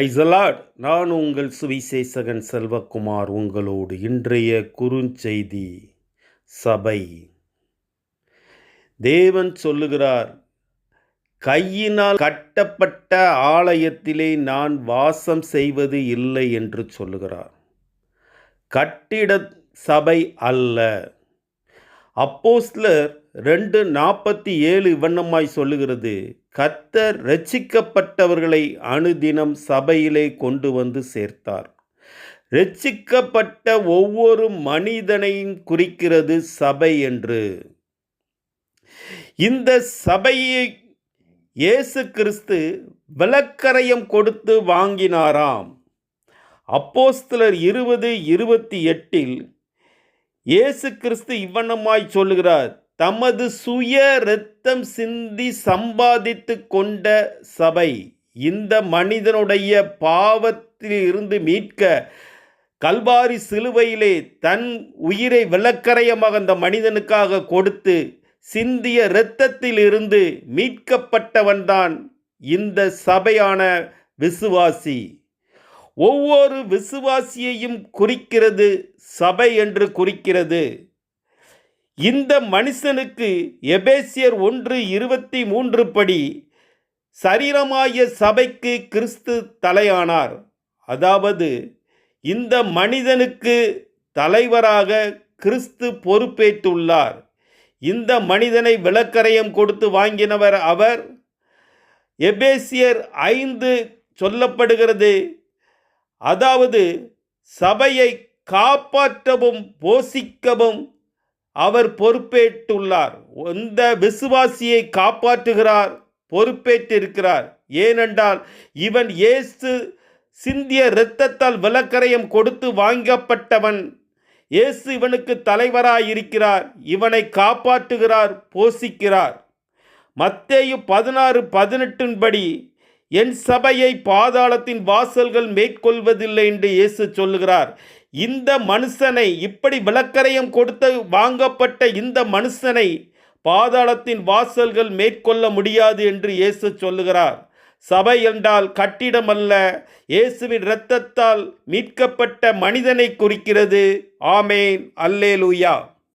ஐசலாட் நான் உங்கள் சுவிசேஷகன் செல்வகுமார் உங்களோடு இன்றைய குறுஞ்செய்தி சபை. தேவன் சொல்லுகிறார் கையினால் கட்டப்பட்ட ஆலயத்திலே நான் வாசம் செய்வது இல்லை என்று சொல்லுகிறார். கட்டிட சபை அல்ல. அப்போஸ்லர் ரெண்டு நாற்பத்தி ஏழு வண்ணமாய் சொல்லுகிறது கத்தர் ரட்சிக்கப்பட்டவர்களை அனுதினம் சபையிலே கொண்டு வந்து சேர்த்தார். ரட்சிக்கப்பட்ட ஒவ்வொரு மனிதனையும் குறிக்கிறது சபை என்று. இந்த சபையை இயேசு கிறிஸ்து விளக்கரையம் கொடுத்து வாங்கினாராம். அப்போஸ்தலர் இருபது இருபத்தி எட்டில் இயேசு கிறிஸ்து இவ்வனமாய் சொல்லுகிறார் தமது சுய இரத்தம் சிந்தி சம்பாதித்து கொண்ட சபை இந்த மனிதனுடைய பாவத்தில் இருந்து மீட்க கல்வாரி சிலுவையிலே தன் உயிரை விளக்கரையமாக அந்த மனிதனுக்காக கொடுத்து சிந்திய இரத்தத்தில் இருந்து மீட்கப்பட்டவன்தான் இந்த சபையான விசுவாசி. ஒவ்வொரு விசுவாசியையும் குறிக்கிறது சபை என்று குறிக்கிறது. இந்த மனுஷனுக்கு எபேசியர் ஒன்று இருபத்தி மூன்று படி சரீரமாய சபைக்கு கிறிஸ்து தலையானார். அதாவது இந்த மனிதனுக்கு தலைவராக கிறிஸ்து பொறுப்பேற்றுள்ளார். இந்த மனிதனை விளக்கரையம் கொடுத்து வாங்கினவர் அவர். எபேசியர் ஐந்து சொல்லப்படுகிறது. அதாவது சபையை காப்பாற்றவும் போஷிக்கவும் அவர் பொறுப்பேற்றுள்ளார். எந்த விசுவாசியை காப்பாற்றுகிறார் பொறுப்பேற்றிருக்கிறார். ஏனென்றால் இவன் இயேசு சிந்திய இரத்தத்தால் விளக்கரையம் கொடுத்து வாங்கப்பட்டவன். இயேசு இவனுக்கு தலைவராயிருக்கிறார். இவனை காப்பாற்றுகிறார் போஷிக்கிறார். மத்தேயு பதினாறு பதினெட்டின்படி என் சபையை பாதாளத்தின் வாசல்கள் மேற்கொள்வதில்லை என்று இயேசு சொல்லுகிறார். இந்த மனுஷனை இப்படி விளக்கரையம் கொடுத்து வாங்கப்பட்ட இந்த மனுஷனை பாதாளத்தின் வாசல்கள் மேற்கொள்ள முடியாது என்று இயேசு சொல்லுகிறார். சபை என்றால் கட்டிடம் அல்ல இயேசுவின் இரத்தத்தால் மீட்கப்பட்ட மனிதனை குறிக்கிறது. ஆமேன். அல்லேலூயா.